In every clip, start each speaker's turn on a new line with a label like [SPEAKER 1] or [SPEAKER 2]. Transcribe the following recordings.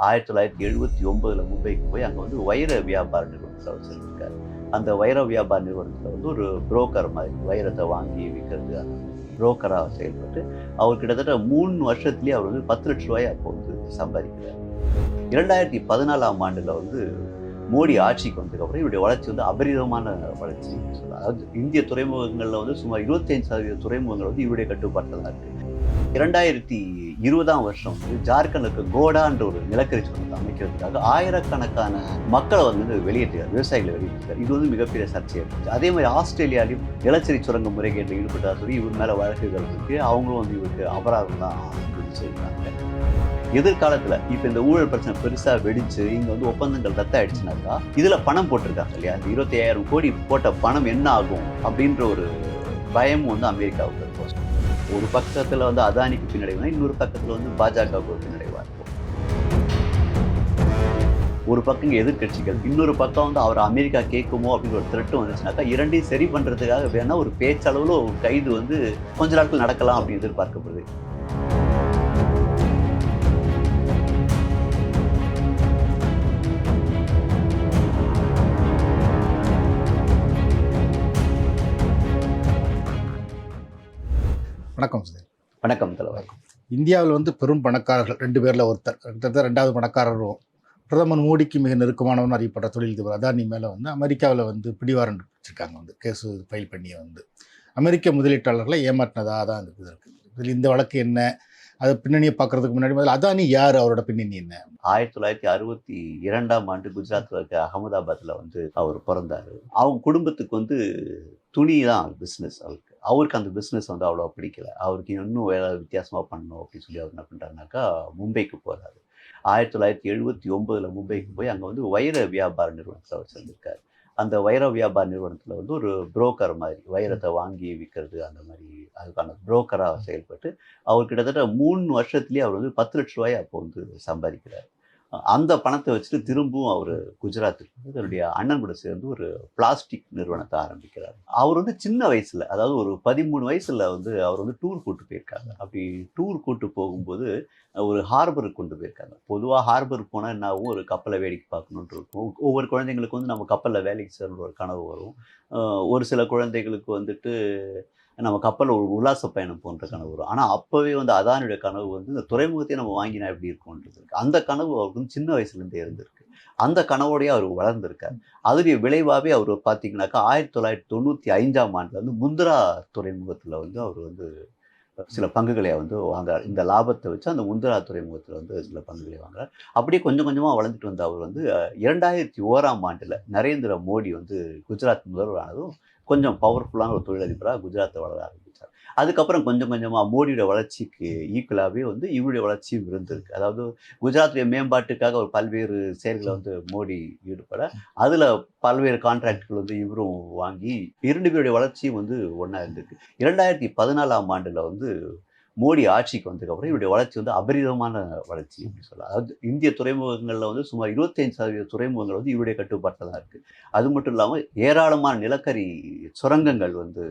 [SPEAKER 1] ஆயிரத்தி தொள்ளாயிரத்தி எழுபத்தி ஒன்பதுல மும்பைக்கு போய் அங்கே வந்து வைர வியாபார நிறுவனத்தில் செஞ்சுருக்காரு அந்த வைர வியாபார நிறுவனத்தில் வந்து ஒரு புரோக்கர் மாதிரி வைரத்தை வாங்கி விற்கிறது அந்த புரோக்கராக செயல்பட்டு அவர் கிட்டத்தட்ட மூணு வருஷத்துலேயே அவர் வந்து பத்து லட்ச ரூபாய் அப்போ வந்து சம்பாதிக்கிறார். இரண்டாயிரத்தி பதினாலாம் ஆண்டில் வந்து மோடி ஆட்சிக்கு வந்ததுக்கப்புறம் இவருடைய வளர்ச்சி வந்து அபரிதமான வளர்ச்சி சொல்லலாம் அதாவது இந்திய துறைமுகங்களில் வந்து சுமார் இருபத்தஞ்சு சதவீத துறைமுகங்கள் வந்து இவருடைய கட்டுப்பாட்டில் தான் இருக்குது இரண்டாயிரத்தி இருபதாம் வருஷம் வந்து ஜார்க்கண்டுக்கு கோடான்ற ஒரு நிலக்கரி சுரங்கத்தை அமைக்கிறதுக்காக ஆயிரக்கணக்கான மக்களை வந்து வெளியேற்றினார் விவசாயிகளை வெளியேற்றினார் இது வந்து மிகப்பெரிய சர்ச்சையாக இருந்துச்சு. அதே மாதிரி ஆஸ்திரேலியாலையும் நிலச்சரி சுரங்க முறைகேட்டில் ஈடுபட்டார் சொல்லி இவர் மேலே வழக்குகள் இருக்கு. அவங்களும் வந்து இவருக்கு அபராதம் தான் சொல்லியிருக்காங்க. எதிர்காலத்தில் இப்போ இந்த ஊழல் பிரச்சனை பெருசாக வெடிச்சு இங்கே வந்து ஒப்பந்தங்கள் ரத்த ஆயிடுச்சுனாக்கா இதில் பணம் போட்டிருக்காங்க இல்லையா? அந்த இருபத்தி ஐயாயிரம் கோடி போட்ட பணம் என்ன ஆகும் அப்படின்ற ஒரு பயமும் வந்து அமெரிக்காவுக்கு இருக்கும் ஒரு பக்கத்துல வந்து அதானிக்கு பின்னடைவார் இன்னொரு பக்கத்துல வந்து பாஜகவுக்கு ஒரு இருக்கும் ஒரு பக்கம் எதிர்கட்சிகள் எதிர்க்கட்சிகள் இன்னொரு பக்கம் வந்து அவர் அமெரிக்கா கேட்குமோ அப்படின்னு ஒரு த்ரெட்டு வந்துச்சுனாக்கா இரண்டையும் சரி பண்றதுக்காக வேணா ஒரு பேச்சளவுல ஒரு கைது வந்து கொஞ்ச நாட்கள் நடக்கலாம் அப்படின்னு எதிர்பார்க்கப்படுது.
[SPEAKER 2] வணக்கம் சார்.
[SPEAKER 1] வணக்கம் தலைவர்.
[SPEAKER 2] இந்தியாவில் வந்து பெரும் பணக்காரர்கள் ரெண்டு பேரில் ஒருத்தர் கிட்டத்தட்ட ரெண்டாவது பணக்காரரும் பிரதமர் மோடிக்கு மிக நெருக்கமானவன் அறியப்பட்ட தொழிலதிபர் அதானி மேலே வந்து அமெரிக்காவில் வந்து பிடிவாரண்ட் வச்சுருக்காங்க வந்து கேஸு ஃபைல் பண்ணிய வந்து. அமெரிக்க முதலீட்டாளர்களை ஏமாற்றினதாக தான் இது இருக்குது இதில் இந்த வழக்கு என்ன? அது பின்னணியை பார்க்கறதுக்கு முன்னாடி முதல்ல அதானி யார்? அவரோட பின்னணி என்ன?
[SPEAKER 1] ஆயிரத்தி தொள்ளாயிரத்தி அறுபத்தி இரண்டாம் ஆண்டு குஜராத்தில் இருக்க அகமதாபாத்தில் வந்து அவர் பிறந்தார். அவங்க குடும்பத்துக்கு வந்து துணி தான் பிஸ்னஸ் அவருக்கு. அவருக்கு அந்த பிஸ்னஸ் வந்து அவ்வளோ பிடிக்கல. அவருக்கு இன்னும் ஏதாவது வித்தியாசமாக பண்ணணும் அப்படின்னு சொல்லி அவர் என்ன பண்ணுறாருனாக்கா மும்பைக்கு போகிறாரு ஆயிரத்தி தொள்ளாயிரத்தி எழுபத்தி ஒம்போதில் மும்பைக்கு போய் அங்கே வந்து வைர வியாபார நிறுவனத்தில் அவர் சேர்ந்திருக்காரு. அந்த வைர வியாபார நிறுவனத்தில் வந்து ஒரு புரோக்கர் மாதிரி வைரத்தை வாங்கி விற்கிறது அந்த மாதிரி அதுக்கான புரோக்கராக செயல்பட்டு அவர் கிட்டத்தட்ட மூணு வருஷத்துலேயே அவர் வந்து பத்து லட்ச ரூபாய் அப்போ வந்து சம்பாதிக்கிறார். அந்த பணத்தை வச்சுட்டு திரும்பவும் அவர் குஜராத்துக்கு தன்னுடைய அண்ணன் கூட சேர்ந்து ஒரு பிளாஸ்டிக் நிறுவனத்தை ஆரம்பிக்கிறார். அவர் வந்து சின்ன வயசில் அதாவது ஒரு பதிமூணு வயசில் வந்து அவர் வந்து டூர் கூட்டு போயிருக்காங்க அப்படி டூர் கூட்டு போகும்போது ஒரு ஹார்பருக்கு கொண்டு போயிருக்காங்க. பொதுவாக ஹார்பருக்கு போனால் என்ன ஆகும்? ஒரு கப்பலை வேடிக்கை பார்க்கணுன்ட்டு இருக்கும். ஒவ்வொரு குழந்தைங்களுக்கு வந்து நம்ம கப்பலில் வேலைக்கு சேர்ந்த ஒரு கனவு வரும். ஒரு சில குழந்தைகளுக்கு வந்துட்டு நம்ம கப்பலில் ஒரு உல்லாச பயணம் போன்ற கனவு வரும். ஆனால் அப்போவே வந்து அதானுடைய கனவு வந்து இந்த துறைமுகத்தையே நம்ம வாங்கினா எப்படி இருக்கும்ன்றது இருக்குது அந்த கனவு அவருக்கு வந்து சின்ன வயசுலேருந்தே இருந்திருக்கு. அந்த கனவோடையே அவர் வளர்ந்திருக்கார். அதனுடைய விளைவாகவே அவர் பார்த்தீங்கன்னாக்கா ஆயிரத்தி தொள்ளாயிரத்தி தொண்ணூற்றி ஐந்தாம் ஆண்டில் வந்து முந்திரா துறைமுகத்தில் வந்து அவர் வந்து சில பங்குகளை வந்து வாங்குறார். இந்த லாபத்தை வச்சு அந்த முந்திரா துறைமுகத்தில் வந்து சில பங்குகளை வாங்குறார். அப்படியே கொஞ்சம் கொஞ்சமாக வளர்ந்துட்டு வந்த அவர் வந்து இரண்டாயிரத்தி ஓராம் ஆண்டில் நரேந்திர மோடி வந்து குஜராத் முதல்வரானதும் கொஞ்சம் பவர்ஃபுல்லான ஒரு தொழிலதிபராக குஜராத்தை வளர ஆரம்பித்தார் அதுக்கப்புறம் கொஞ்சம் கொஞ்சமாக மோடியோட வளர்ச்சிக்கு ஈக்குவலாகவே வந்து இவருடைய வளர்ச்சியும் இருந்திருக்கு. அதாவது குஜராத்துடைய மேம்பாட்டுக்காக ஒரு பல்வேறு செயல்களை வந்து மோடி ஈடுபட அதில் பல்வேறு கான்ட்ராக்ட்கள் வந்து இவரும் வாங்கி இரண்டு பேருடைய வளர்ச்சியும் வந்து ஒன்றா இருந்திருக்கு. இரண்டாயிரத்தி பதினாலாம் ஆண்டில் வந்து மோடி ஆட்சிக்கு வந்ததுக்கப்புறம் இவருடைய வளர்ச்சி வந்து அபரிதமான வளர்ச்சி அப்படின்னு சொல்லலாம். அதாவது இந்திய துறைமுகங்களில் வந்து சுமார் இருபத்தைந்து சதவீத துறைமுகங்கள் வந்து இவருடைய கட்டுப்பாட்டில் தான் இருக்குது அது மட்டும் இல்லாமல் ஏராளமான நிலக்கரி சுரங்கங்கள் வந்து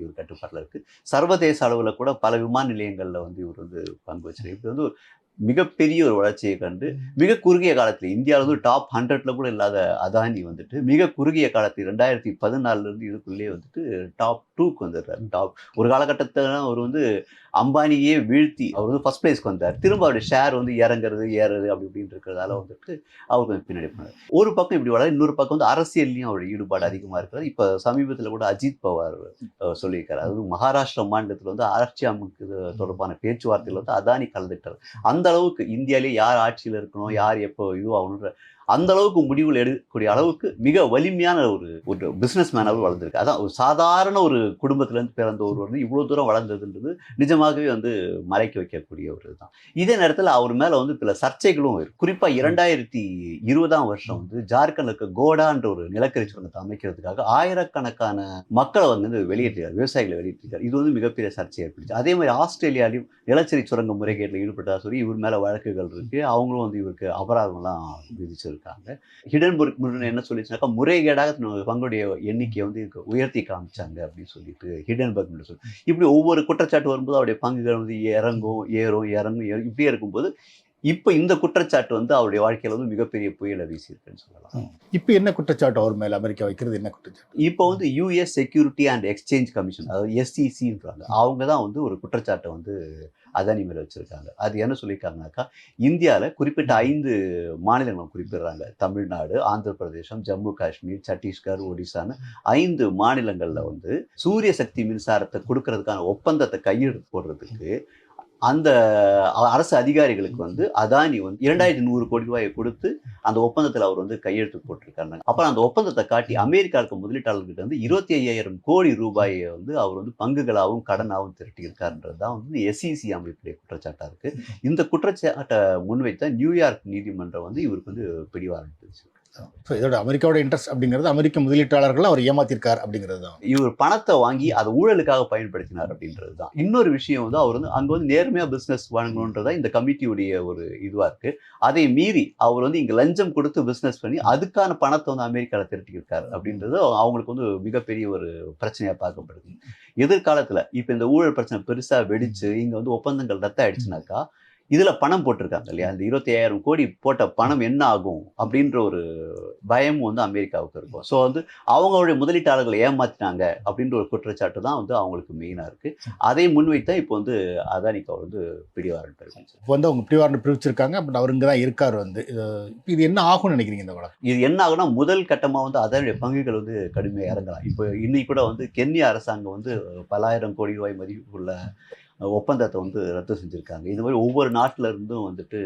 [SPEAKER 1] இவர் கட்டுப்பாட்டில் இருக்குது சர்வதேச அளவில் கூட பல விமான நிலையங்களில் வந்து இவர் வந்து பங்கு வச்சிருக்கு இப்படி வந்து மிகப்பெரிய ஒரு வளர்ச்சியை கண்டு மிக குறுகிய காலத்தில் இந்தியாவில் வந்து டாப் ஹண்ட்ரட்ல கூட இல்லாத அதானி வந்துட்டு மிக குறுகிய காலத்தில் ரெண்டாயிரத்தி பதினாலுலேருந்து இதுக்குள்ளேயே வந்துட்டு டாப் டூக்கு வந்துடுறாரு டாப். ஒரு காலகட்டத்தில் அவர் வந்து அம்பானியே வீழ்த்தி அவர் வந்து ஃபர்ஸ்ட் பிளேஸ்க்கு வந்தார். திரும்ப அவருடைய ஷேர் வந்து இறங்குறது ஏறுறது அப்படி இப்படின்னு இருக்கிறதால வந்துட்டு அவர் கொஞ்சம் பின்னாடி போனார். ஒரு பக்கம் இப்படி வளர இன்னொரு பக்கம் வந்து அரசியல்லையும் அவருடைய ஈடுபாடு அதிகமாக இருக்கிறது. இப்போ சமீபத்தில் கூட அஜித் பவார் சொல்லியிருக்காரு. அதாவது மகாராஷ்டிரா மாநிலத்தில் வந்து ஆட்சி அமைக்கு தொடர்பான பேச்சுவார்த்தையில் வந்து அதானி கலந்துட்டார் அந்த அளவுக்கு இந்தியாவிலே யார் ஆட்சியில் இருக்கணும் யார் எப்போ இதுவாகணுன்ற அந்த அளவுக்கு முடிவுகள் எடுக்கக்கூடிய அளவுக்கு மிக வலிமையான ஒரு ஒரு பிஸ்னஸ் மேனாகவும் வளர்ந்துருக்கு அதான் ஒரு சாதாரண ஒரு குடும்பத்திலேருந்து பிறந்த ஒரு வந்து இவ்வளோ தூரம் வளர்ந்ததுன்றது நிஜமாகவே வந்து மறைக்க வைக்கக்கூடிய ஒரு இதுதான். இதே நேரத்தில் அவர் மேலே வந்து பல சர்ச்சைகளும் இருக்கு குறிப்பாக இரண்டாயிரத்தி இருபதாம் வருஷம் வந்து ஜார்க்கண்டில் இருக்க கோடான்ற ஒரு நிலக்கரி சுரங்கத்தை அமைக்கிறதுக்காக ஆயிரக்கணக்கான மக்களை வந்து வெளியேற்றினார் விவசாயிகளை வெளியேற்றிருக்கார். இது வந்து மிகப்பெரிய சர்ச்சை ஏற்பட்டுச்சு அதே மாதிரி ஆஸ்திரேலியாலையும் நிலச்சரி சுரங்க முறைகேட்டில் ஈடுபட்டதா சொல்லி இவர் மேலே வழக்குகள் இருக்கு. அவங்களும் வந்து இவருக்கு அபராதம்லாம் விதிச்சிருக்காங்க ஹிடன்புர்க் முருகன் என்ன சொல்லிச்சுனாக்கா முறைகேடாக பங்குடைய எண்ணிக்கையை வந்து உயர்த்தி காமிச்சாங்க அப்படின்னு சொல்லிட்டு ஹிடன்பர்க் சொல்லி இப்படி ஒவ்வொரு குற்றச்சாட்டு வரும்போது அவருடைய பங்குகள் வந்து இறங்கும் ஏறும் இறங்கும் ஏறும் இப்படியே இருக்கும்போது இப்போ இந்த குற்றச்சாட்டு வந்து அவருடைய வாழ்க்கையில வந்து மிகப்பெரிய புயலை வீசியிருக்குன்னு சொல்லலாம்.
[SPEAKER 2] இப்போ என்ன குற்றச்சாட்டு அவர் மேல? அமெரிக்கா வைக்கிறது என்ன குற்றச்சாட்டு?
[SPEAKER 1] இப்போ வந்து US security and exchange commission அதாவது எஸ்சிசின்றாங்க அவங்க தான் வந்து ஒரு குற்றச்சாட்டை வந்து அதானி மேல வச்சிருக்காங்க. அது என்ன சொல்லியிருக்காங்கனாக்கா இந்தியாவில் குறிப்பிட்ட ஐந்து மாநிலங்களை குறிப்பிடுறாங்க. தமிழ்நாடு ஆந்திர பிரதேசம் ஜம்மு காஷ்மீர் சத்தீஸ்கர் ஒடிசான்னு ஐந்து மாநிலங்களில் வந்து சூரிய சக்தி மின்சாரத்தை கொடுக்கறதுக்கான ஒப்பந்தத்தை கையெழுத்து போடுறதுக்கு அந்த அரசு அதிகாரிகளுக்கு வந்து அதானி வந்து இரண்டாயிரத்தி நூறு கோடி ரூபாயை கொடுத்து அந்த ஒப்பந்தத்தில் அவர் வந்து கையெழுத்து போட்டிருக்காங்க அப்புறம் அந்த ஒப்பந்தத்தை காட்டி அமெரிக்கா இருக்க முதலீட்டாளர்கிட்ட வந்து இருபத்தி ஐயாயிரம் கோடி ரூபாயை வந்து அவர் வந்து பங்குகளாகவும் கடனாகவும் திரட்டியிருக்காருன்றது தான் வந்து எஸ்இசி அமைப்புடைய குற்றச்சாட்டாக இருக்குது இந்த குற்றச்சாட்டை முன்வைத்த நியூயார்க் நீதிமன்றம் வந்து இவருக்கு வந்து பிடிவாரண்ட்
[SPEAKER 2] ஸோ இதோட அமெரிக்காவோட இன்ட்ரெஸ்ட் அப்படிங்கிறது அமெரிக்க முதலீட்டாளர்கள் அவர் ஏமாத்திருக்கார் அப்படிங்கிறது தான்
[SPEAKER 1] இவர் பணத்தை வாங்கி அதை ஊழலுக்காக பயன்படுத்தினார் அப்படின்றது தான் இன்னொரு விஷயம் வந்து அவர் வந்து அங்கே வந்து நேர்மையாக பிஸ்னஸ் வழங்கணுன்றதான் இந்த கமிட்டியுடைய ஒரு இதுவாக இருக்குது அதை மீறி அவர் வந்து இங்கே லஞ்சம் கொடுத்து பிஸ்னஸ் பண்ணி அதுக்கான பணத்தை வந்து அமெரிக்காவில் திரட்டியிருக்காரு அப்படின்றது அவங்களுக்கு வந்து மிகப்பெரிய ஒரு பிரச்சனையாக பார்க்கப்படுது. எதிர்காலத்தில் இப்போ இந்த ஊழல் பிரச்சனை பெருசாக வெடிச்சு இங்கே வந்து ஒப்பந்தங்கள் ரத்த ஆயிடுச்சுனாக்கா இதில் பணம் போட்டிருக்காங்க இல்லையா? இந்த இருபத்தி ஐயாயிரம் கோடி போட்ட பணம் என்ன ஆகும்? அப்படின்ற ஒரு பயம் வந்து அமெரிக்காவுக்கு இருக்கும். ஸோ வந்து அவங்களுடைய முதலீட்டாளர்களை ஏமாத்தினாங்க அப்படின்ற ஒரு குற்றச்சாட்டு தான் வந்து அவங்களுக்கு மெயினாக இருக்கு. அதை முன்வைத்தா இப்போ வந்து அதானிக்கு அவர் வந்து பிடிவாரண்ட் இருக்கு
[SPEAKER 2] இப்போ வந்து அவங்க பிரிவாரண்ட் பிரிச்சிருக்காங்க பட் அவர் இங்கே தான் இருக்கார் வந்து. இது என்ன ஆகும்னு நினைக்கிறீங்க இந்த வழக்கு?
[SPEAKER 1] இது என்ன ஆகும்னா முதல் கட்டமாக வந்து அதானுடைய பங்குகள் வந்து கடுமையாக இறங்கலாம். இப்போ இன்னைக்கு கூட வந்து கென்யா அரசாங்கம் வந்து பலாயிரம் கோடி ரூபாய் மதிப்புள்ள ஒப்பந்தத்தை வந்து ரத்து செஞ்சுருக்காங்க. இது மாதிரி ஒவ்வொரு நாட்டில இருந்தும் வந்துட்டு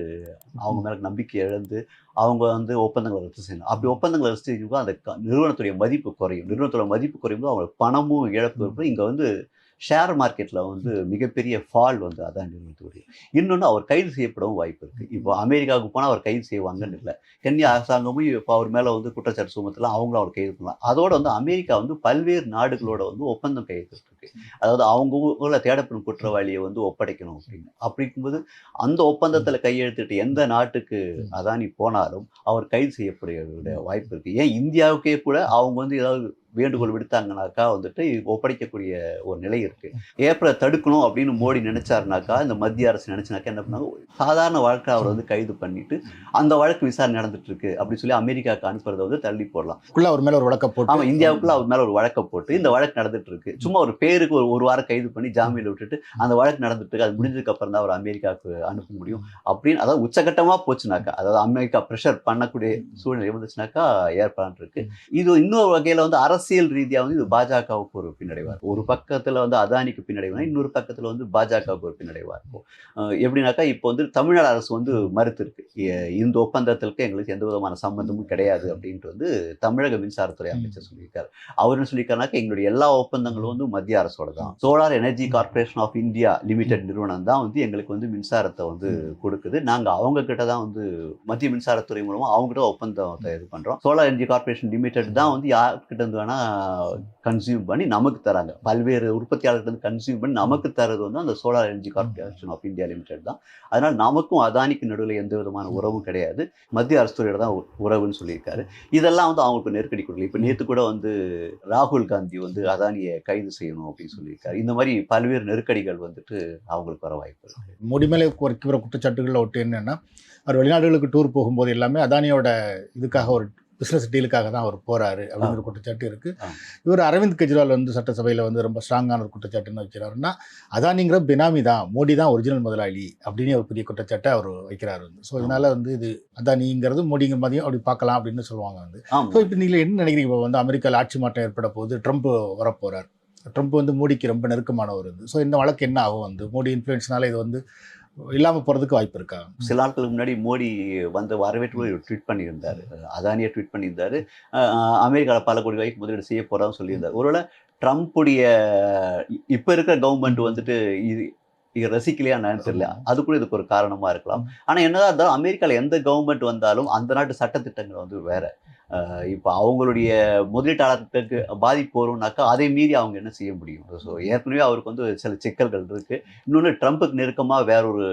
[SPEAKER 1] அவங்க மேலே நம்பிக்கை இழந்து அவங்க வந்து ஒப்பந்தங்களை ரத்து செய்யணும் அப்படி ஒப்பந்தங்களை ரத்து செய்யும்போது அந்த நிறுவனத்துடைய மதிப்பு குறையும். நிறுவனத்தோட மதிப்பு குறையும் போது அவங்களுக்கு பணமும் இழப்பு இருக்கும் இங்கே வந்து ஷேர் மார்க்கெட்டில் வந்து மிகப்பெரிய ஃபால் வந்து அதான் நிறுவனத்துடைய. இன்னொன்று அவர் கைது செய்யப்படவும் வாய்ப்பு இருக்குது இப்போ அமெரிக்காவுக்கு போனால் அவர் கைது செய்வாங்கன்னு இல்லை. கென்யா அரசாங்கமும் இப்போ அவர் மேலே வந்து குற்றச்சாட்டு சுமத்தலாம். அவங்களும் அவர் கைது பண்ணலாம். அதோட வந்து அமெரிக்கா வந்து பல்வேறு நாடுகளோட வந்து ஒப்பந்தம் கையெழுத்திருக்கு அதாவது அவங்க ஊரில் தேடப்படும் குற்றவாளியை வந்து ஒப்படைக்கணும் அப்படின்னு. அப்படிங்கும்போது அந்த ஒப்பந்தத்தில் கையெழுத்திட்டு எந்த நாட்டுக்கு அதானி போனாலும் அவர் கைது செய்யக்கூடிய வாய்ப்பு இருக்குது ஏன் இந்தியாவுக்கே கூட அவங்க வந்து ஏதாவது வேண்டுகோள் விடுத்தாங்கனாக்கா வந்துட்டு ஒப்படைக்கக்கூடிய ஒரு நிலை இருக்கு. ஏப்ரலை தடுக்கணும் அப்படின்னு மோடி நினைச்சாருனாக்கா இந்த மத்திய அரசு நினைச்சுனாக்கா என்ன பண்ணாங்க சாதாரண வழக்கை அவர் வந்து கைது பண்ணிட்டு அந்த வழக்கு விசாரணை நடந்துட்டு இருக்கு அப்படின்னு சொல்லி அமெரிக்காவுக்கு அனுப்புறதை வந்து தள்ளி போடலாம்.
[SPEAKER 2] அவர் மேல ஒரு வழக்க போட்டு
[SPEAKER 1] ஆமா இந்தியாவுக்குள்ள அவர் மேல ஒரு வழக்கை போட்டு இந்த வழக்கு நடந்துட்டு இருக்கு. சும்மா ஒரு பேருக்கு ஒரு ஒரு வாரம் கைது பண்ணி ஜாமீன்ல விட்டுட்டு அந்த வழக்கு நடந்துட்டு இருக்கு. அது முடிஞ்சதுக்கு அப்புறம் தான் அவர் அமெரிக்காவுக்கு அனுப்ப முடியும். அப்படின்னு அதாவது உச்சகட்டமா போச்சுனாக்கா அதாவது அமெரிக்கா ப்ரெஷர் பண்ணக்கூடிய சூழ்நிலை இருந்துச்சுனாக்கா ஏற்படான் இருக்கு. இது இன்னொரு வகையில வந்து அரசியல் ரீதியா வந்து இது பாஜகவுக்கு ஒரு பின்னடைவா இருக்கும். ஒரு பக்கத்துல வந்து அதானிக்கு பின்னடைவா இன்னொரு பக்கத்துல வந்து பாஜகவுக்கு ஒரு பின்னடைவா இருக்கும். எப்படின்னாக்கா இப்போ வந்து தமிழ்நாடு அரசு வந்து மறுத்து இருக்கு எ- இந்த ஒப்பந்தத்திற்கு எங்களுக்கு எந்த விதமான சம்பந்தமும் கிடையாது அப்படின்ட்டு வந்து தமிழக மின்சாரத்துறை அமைச்சர் சொல்லியிருக்காரு. அவர் என்ன சொல்லியிருக்காருனாக்கா எங்களுடைய எல்லா ஒப்பந்தங்களும் வந்து மத்திய அரசோட தான். Solar energy corporation of India limited நிறுவனம் தான் வந்து எங்களுக்கு வந்து மின்சாரத்தை வந்து கொடுக்குது. நாங்கள் அவங்க கிட்ட தான் வந்து மத்திய மின்சாரத்துறை மூலமாக அவங்க கிட்ட ஒப்பந்தத்தை இது பண்ணுறோம் சோலார் எனர்ஜி கார்ப்பரேஷன் லிமிடெட் தான் வந்து யார்கிட்ட இருந்து வேணா கன்சியூம் பண்ணி நமக்கு தராங்க. பல்வேறு உற்பத்தியாளர்கள் கன்சியூம் பண்ணி நமக்கு தரது வந்து அந்த solar energy corporation of India limited தான். அதனால் நமக்கும் அதானிக்கு நடுவில் எந்த விதமான உறவும் கிடையாது. மத்திய அரசு துறையோட தான் உ- உறவுன்னு சொல்லியிருக்காரு. இதெல்லாம் வந்து அவங்களுக்கு நெருக்கடி கொடுக்கல. இப்போ நேற்று கூட வந்து ராகுல் காந்தி வந்து அதானியை கைது செய்யணும் அப்படின்னு சொல்லியிருக்காரு. இந்த மாதிரி பல்வேறு நெருக்கடிகள் வந்துட்டு அவங்களுக்கு வர வாய்ப்பு இருக்கு.
[SPEAKER 2] குறைக்கிற குற்றச்சாட்டுகளில் ஒட்டு என்னென்னா அவர் வெளிநாடுகளுக்கு டூர் போகும்போது எல்லாமே அதானியோட இதுக்காக ஒரு பிஸ்னஸ் டீலுக்காக தான் அவர் போறாரு அப்படிங்கிற குற்றச்சாட்டு இருக்கு.
[SPEAKER 1] ஆ.
[SPEAKER 2] இவர் அரவிந்த் கெஜ்ரிவால் வந்து சட்டசபையில் வந்து ரொம்ப ஸ்ட்ராங்கான ஒரு குற்றச்சாட்டு என்ன வைக்கிறாருன்னா அதானிங்கிற பினாமி தான் மோடி தான் ஒரிஜினல் முதலாளி அப்படின்னு ஒரு பெரிய குற்றச்சாட்டை அவர் வைக்கிறாரு வந்து. ஸோ இதனால வந்து இது அதானிங்கிறது மோடிங்கிற மாதிரியும் அப்படி பார்க்கலாம் அப்படின்னு சொல்லுவாங்க வந்து. ஸோ இப்போ நீங்கள் என்ன நினைக்கிறீங்க? இப்போ வந்து அமெரிக்காவில் ஆட்சி மாற்றம் ஏற்பட போது ட்ரம்ப் வரப்போறார். ட்ரம்ப் வந்து மோடிக்கு ரொம்ப நெருக்கமானவர் வந்து. ஸோ இந்த வழக்கு என்ன ஆகும் வந்து? மோடி இன்ஃப்ளூயன்ஸ்னால இது வந்து இல்லாமல் போகிறதுக்கு வாய்ப்பு இருக்கா?
[SPEAKER 1] சில நாட்களுக்கு முன்னாடி மோடி வந்து வரவேற்பு ட்வீட் பண்ணியிருந்தாரு. அதானியை ட்வீட் பண்ணியிருந்தாரு. அமெரிக்காவில் பல கோடி ரூபாய்க்கு முதலீடு செய்ய போகிறான்னு சொல்லியிருந்தார். ஒருவேளை ட்ரம்ப்புடைய இப்போ இருக்கிற கவர்மெண்ட் வந்துட்டு இது இது ரசிக்கலையா என்னன்னு தெரியல. அது கூட இதுக்கு ஒரு காரணமாக இருக்கலாம். ஆனால் என்னதான் இருந்தாலும் அமெரிக்காவில் எந்த கவர்மெண்ட் வந்தாலும் அந்த நாட்டு சட்டத்திட்டங்கள் வந்து வேறு. இப்போ அவங்களுடைய முதலீட்டாளர்களுக்கு பாதிப்பு வரும்னாக்கா அதை மீறி அவங்க என்ன செய்ய முடியும்? ஸோ ஏற்கனவே அவருக்கு வந்து சில சிக்கல்கள் இருக்குது இன்னொன்று ட்ரம்ப்புக்கு நெருக்கமாக வேற ஒரு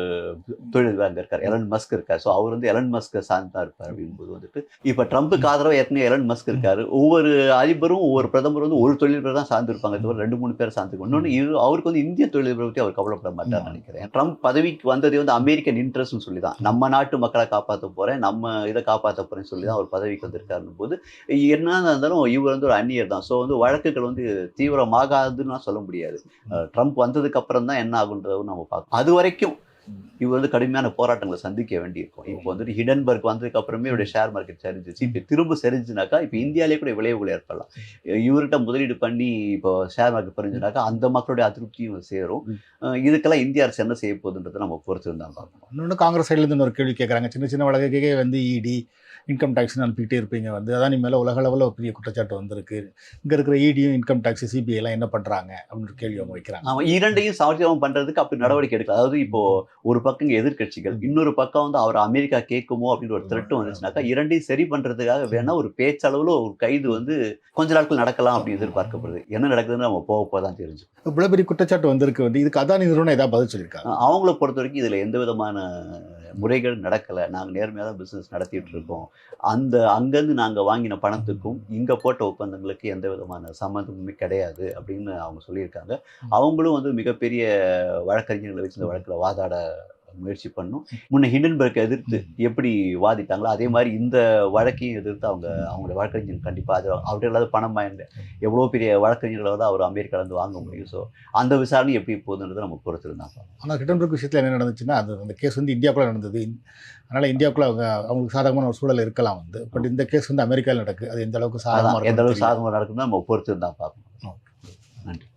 [SPEAKER 1] தொழில் அங்கே இருக்கார் எலன் மஸ்க் இருக்கார். ஸோ அவர் வந்து எலன் மஸ்கை சார்ந்தா இருப்பார் அப்படிங்கும்போது வந்துட்டு இப்போ ட்ரம்ப்புக்கு ஆதரவாக ஏற்கனவே எலன் மஸ்க் இருக்கார். ஒவ்வொரு அதிபரும் ஒவ்வொரு பிரதமர் வந்து ஒரு தொழில்கள் தான் சார்ந்திருப்பாங்க தவிர ரெண்டு மூணு பேர் சார்ந்து இன்னொன்று இரு அவருக்கு வந்து இந்திய தொழில்களை பற்றி அவர் கவலைப்பட மாட்டார் நினைக்கிறேன். ட்ரம்ப் பதவிக்கு வந்ததே வந்து அமெரிக்கன் இன்ட்ரெஸ்ட்னு சொல்லி தான் நம்ம நாட்டு மக்களை காப்பாற்ற போகிறேன் நம்ம இதை காப்பாற்ற போகிறேன்னு சொல்லி தான் அவர் பதவிக்கு வந்திருக்காரு. போது என்ன இருந்தாலும் இவர் வந்து ஒரு அந்நியர் தான். ஸோ வந்து வழக்குகள் வந்து தீவிரமாகாதுன்னு சொல்ல முடியாது. ட்ரம்ப் வந்ததுக்கு அப்புறம் தான் என்ன ஆகுன்றதை நம்ம பார்க்கணும். அது வரைக்கும் இவர் வந்து கடுமையான போராட்டங்களை சந்திக்க வேண்டியிருக்கும். இப்போ வந்துட்டு ஹிடன்பர்க் வந்ததுக்கு அப்புறமே இவருடைய ஷேர் மார்க்கெட் சரிஞ்சிச்சு இப்போ திரும்ப சரிஞ்சுனாக்கா இப்போ இந்தியாவிலே கூட விளைவுகள் ஏற்படலாம். இவர்கிட்ட முதலீடு பண்ணி இப்போ ஷேர் மார்க்கெட் பறிஞ்சுனாக்கா அந்த மக்களுடைய அதிருப்தியும் சேரும். இதுக்கெல்லாம் இந்திய அரசு என்ன செய்ய போகுதுன்றதை நம்ம பொறுத்து இருந்தால் பார்க்கணும்.
[SPEAKER 2] இன்னொன்று காங்கிரஸ் சைட்லேருந்து ஒரு கேள்வி கேட்குறாங்க சின்ன சின்ன வழக்குக்கே வந்து E இடி இன்கம் டேக்ஸ்னு அனுப்பிக்கிட்டே இருப்பீங்க வந்து. அதான் மேலே உலக அளவில் ஒரு பெரிய குற்றச்சாட்டு வந்திருக்கு. இங்கே இருக்கிற இடியும் இன்கம் டேக்ஸ் சிபிஐ எல்லாம் என்ன பண்ணுறாங்க அப்படின்னு கேள்வி அவங்க வைக்கிறாங்க.
[SPEAKER 1] அவன் இரண்டையும் சமர்த்தியம் பண்றதுக்கு அப்படி நடவடிக்கை எடுக்கலாம் அதாவது இப்போ ஒரு பக்கம் இங்க எதிர்க்கட்சிகள் இன்னொரு பக்கம் வந்து அவர் அமெரிக்கா கேட்குமோ அப்படின்னு ஒரு த்ரெட் வந்துச்சுனாக்கா இரண்டையும் சரி பண்றதுக்காக வேணா ஒரு பேச்சளவுல ஒரு கைது வந்து கொஞ்ச நாட்கள் நடக்கலாம் அப்படின்னு எதிர்பார்க்கப்படுது. என்ன நடக்குதுன்னு நம்ம போக போக தான் தெரிஞ்சு
[SPEAKER 2] இவ்வளோ பெரிய குற்றச்சாட்டு வந்திருக்கு வந்து. இதுக்கு அதானி நிறுவனம் ஏதாவது பதில் சொல்லியிருக்காங்க?
[SPEAKER 1] அவங்கள பொறுத்த வரைக்கும் இதுல எந்த விதமான முறைகள் நடக்கலை. நாங்கள் நேர்மையாக தான் பிஸ்னஸ் நடத்திட்டு இருக்கோம். அந்த அங்கேருந்து நாங்கள் வாங்கின பணத்துக்கும் இங்கே போட்ட ஒப்பந்தங்களுக்கு எந்த விதமான சம்மந்தமுமே கிடையாது அப்படின்னு அவங்க சொல்லியிருக்காங்க. அவங்களும் வந்து மிகப்பெரிய வழக்கறிஞர்களை வச்சு இந்த வழக்கில் வாதாட முயற்சி பண்ணும். முன்ன ஹிண்டன்பர்க் எதிர்த்து எப்படி வாதிட்டாங்களோ அதே மாதிரி இந்த வழக்கையும் எதிர்த்து அவங்க அவங்களுடைய வழக்கறிஞர் கண்டிப்பாக அது அவர்கிட்ட இல்லாத பணம் வாங்க எவ்வளோ பெரிய வழக்கறிஞர்களை வந்து அவர் அமெரிக்கால இருந்து வாங்க முடியும். ஸோ அந்த விசாரணை எப்படி போகுதுன்றதை நம்ம பொறுத்து இருந்தாங்க
[SPEAKER 2] ஆனால் ஹிடன்பர்க் விஷயத்தில் என்ன நடந்துச்சுன்னா அது அந்த கேஸ் வந்து இந்தியாவுக்குள்ள நடந்தது. அதனால் இந்தியாவுக்குள்ள அவங்க அவங்களுக்கு சாதகமான ஒரு சூழல் இருக்கலாம் வந்து. பட் இந்த கேஸ் வந்து அமெரிக்காவில் நடக்கு. அது எந்த அளவுக்கு சாதகமாக
[SPEAKER 1] எந்த அளவுக்கு சாதகமாக நடக்குதுன்னு நம்ம பொறுத்து இருந்தால் பார்க்கணும் நன்றி.